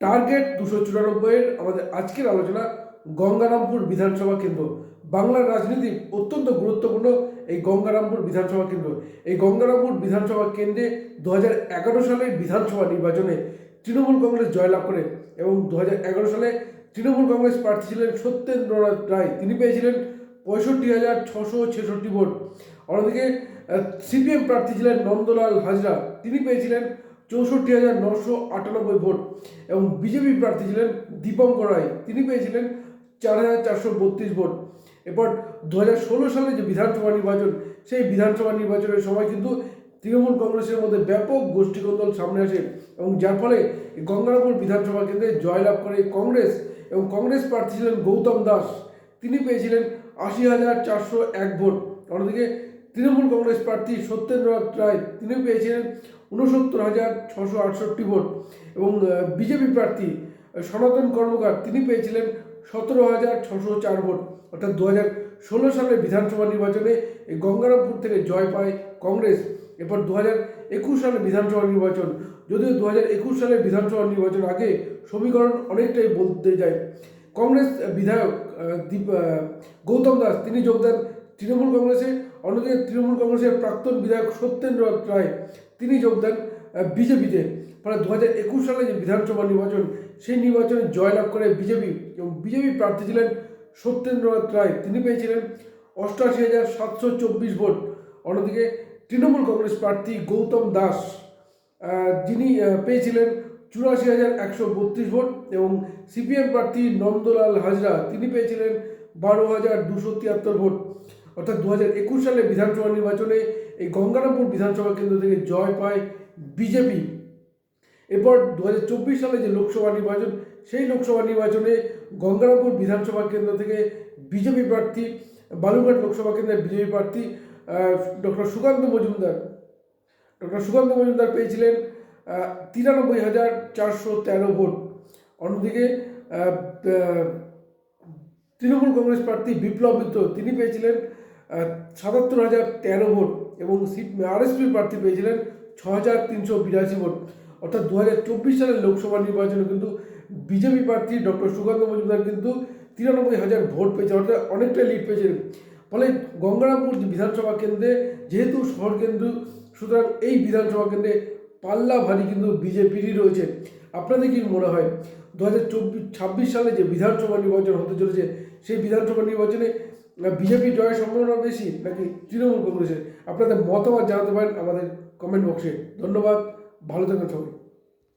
Target দুশো চুরানব্বইয়ের আমাদের আজকের আলোচনা গঙ্গারামপুর বিধানসভা কেন্দ্র। বাংলার রাজনীতি অত্যন্ত গুরুত্বপূর্ণ এই গঙ্গারামপুর বিধানসভা কেন্দ্র। এই গঙ্গারামপুর বিধানসভা কেন্দ্রে দু হাজার এগারো সালের বিধানসভা নির্বাচনে তৃণমূল কংগ্রেস জয়লাভ করে এবং দু হাজার এগারো সালে তৃণমূল কংগ্রেস প্রার্থী ছিলেন সত্যেন্দ্রনাথ রায়। তিনি পেয়েছিলেন পঁয়ষট্টি হাজার ছশো ছেষট্টি ভোট। অন্যদিকে সিপিএম প্রার্থী ছিলেন নন্দলাল হাজরা। তিনি পেয়েছিলেন চৌষট্টি হাজার নশো আটানব্বই ভোট এবং বিজেপি প্রার্থী ছিলেন দীপঙ্কর রায়। তিনি পেয়েছিলেন চার হাজার চারশো বত্রিশ ভোট। এরপর দু হাজার ষোলো সালে যে বিধানসভা নির্বাচন, সেই বিধানসভা নির্বাচনের সময় কিন্তু তৃণমূল কংগ্রেসের মধ্যে ব্যাপক গোষ্ঠীকন্দল সামনে আসে এবং যার ফলে গঙ্গারামপুর বিধানসভা কেন্দ্রে জয়লাভ করে কংগ্রেস এবং কংগ্রেস প্রার্থী ছিলেন গৌতম দাস। তিনি পেয়েছিলেন আশি হাজার চারশো এক ভোট। অন্যদিকে তৃণমূল কংগ্রেস প্রার্থী সত্যেন্দ্রনাথ রায় তিনি পেয়েছিলেন উনসত্তর হাজার ছশো আটষট্টি ভোট এবং বিজেপি প্রার্থী সনাতন কর্মকার, তিনি পেয়েছিলেন সতেরো হাজার ছশো চার ভোট। অর্থাৎ দু হাজার ষোলো সালের বিধানসভা নির্বাচনে এই গঙ্গারামপুর থেকে জয় পায় কংগ্রেস। এরপর দু হাজার একুশ সালের বিধানসভা নির্বাচন, যদিও দু হাজার একুশ সালের বিধানসভা নির্বাচন আগে সমীকরণ অনেকটাই বলতে যায়। কংগ্রেস বিধায়ক দীপ গৌতম দাস, তিনি যোগদান তৃণমূল কংগ্রেসে অন্যদিকে তৃণমূল কংগ্রেসের প্রাক্তন বিধায়ক সত্যেন্দ্র রায়, তিনি যোগ দেন বিজেপিতে। ফলে দু হাজার একুশ সালে যে বিধানসভা নির্বাচন, সেই নির্বাচনে জয়লাভ করে বিজেপি এবং বিজেপি প্রার্থী ছিলেন সত্যেন্দ্রনাথ রায়। তিনি পেয়েছিলেন অষ্টআশি হাজার সাতশো চব্বিশ ভোট। অন্যদিকে তৃণমূল কংগ্রেস প্রার্থী গৌতম দাস যিনি পেয়েছিলেন চুরাশি হাজার একশো বত্রিশ ভোট এবং সিপিএম প্রার্থী নন্দলাল হাজরা, তিনি পেয়েছিলেন বারো হাজার দুশো তিয়াত্তর ভোট। অর্থাৎ দু হাজার একুশ সালে বিধানসভা নির্বাচনে এই গঙ্গারামপুর বিধানসভা কেন্দ্র থেকে জয় পায় বিজেপি। এরপর দু হাজার চব্বিশ সালে যে লোকসভা নির্বাচন, সেই লোকসভা নির্বাচনে গঙ্গারামপুর বিধানসভা কেন্দ্র থেকে বিজেপি প্রার্থী, বালুরঘাট লোকসভা কেন্দ্রের বিজেপি প্রার্থী ডক্টর সুকান্ত মজুমদার। ডক্টর সুকান্ত মজুমদার পেয়েছিলেন তিরানব্বই হাজার চারশো তেরো ভোট। অন্যদিকে তৃণমূল কংগ্রেস প্রার্থী বিপ্লব মিত্র, তিনি পেয়েছিলেন সাতাত্তর হাজার তেরো ভোট এবং সিট আরএসপি প্রার্থী পেয়েছিলেন ছ হাজার তিনশো বিরাশি ভোট। অর্থাৎ দু হাজার চব্বিশ সালের লোকসভা নির্বাচনে কিন্তু বিজেপি প্রার্থী ডক্টর সুকান্ত মজুমদার কিন্তু তিরানব্বই হাজার ভোট পেয়েছে অর্থাৎ অনেকটা লিড পেয়েছেন। ফলে গঙ্গারামপুর বিধানসভা কেন্দ্রে যেহেতু শহর কেন্দ্র, সুতরাং এই বিধানসভা কেন্দ্রে পাল্লা ভারী কিন্তু বিজেপিরই রয়েছে। আপনাদের কি মনে হয়? দু হাজার চব্বিশ ছাব্বিশ সালে যে বিধানসভা নির্বাচন হতে চলেছে, সেই বিধানসভা নির্বাচনে বিজেপি জয়ের সম্ভাবনা বেশি নাকি তৃণমূল কংগ্রেসের? আপনাদের মতামত জানাতে পারেন আমাদের কমেন্ট বক্সে ধন্যবাদ, ভালো থাকবেন সবাই।